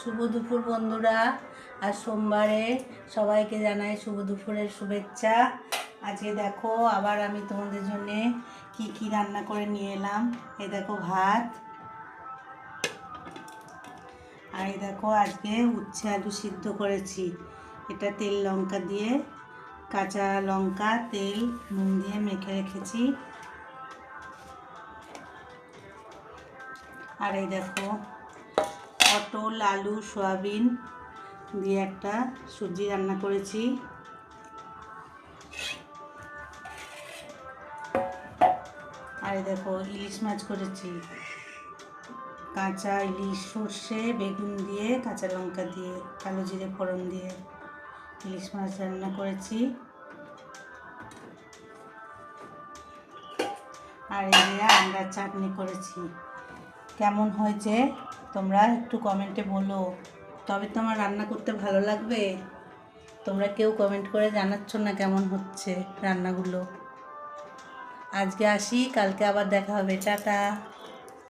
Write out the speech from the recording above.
শুভ দুপুর বন্ধুরা। আর সোমবারে সবাইকে জানাই শুভ দুপুরের শুভেচ্ছা। আজকে দেখো আবার আমি তোমাদের জন্য কি কি রান্না করে নিয়ে এলাম। এই দেখো ভাত। আর এই দেখো আজকে উচ্ছে আলু সিদ্ধ করেছি। এটা তেল লঙ্কা দিয়ে, কাঁচা লঙ্কা, তেল, নুন দিয়ে মেখে রেখেছি। আর এই দেখো পটল, আলু, সয়াবিন দিয়ে একটা সবজি রান্না করেছি। আর দেখো, ইলিশ মাছ করেছি। কাঁচা ইলিশ, সর্ষে, বেগুন দিয়ে, কাঁচা লঙ্কা দিয়ে, কালো জিরে ফোড়ন দিয়ে ইলিশ মাছ রান্না করেছি। আর এই আমরা চাটনি করেছি। কেমন হয়েছে? তোমরা একটু কমেন্টে বলো। তবে তো আমার রান্না করতে ভালো লাগবে। তোমরা কেউ কমেন্ট করে জানাচ্ছ না কেমন হচ্ছে রান্নাগুলো। আজকে আসি, কালকে আবার দেখা হবে। টাটা।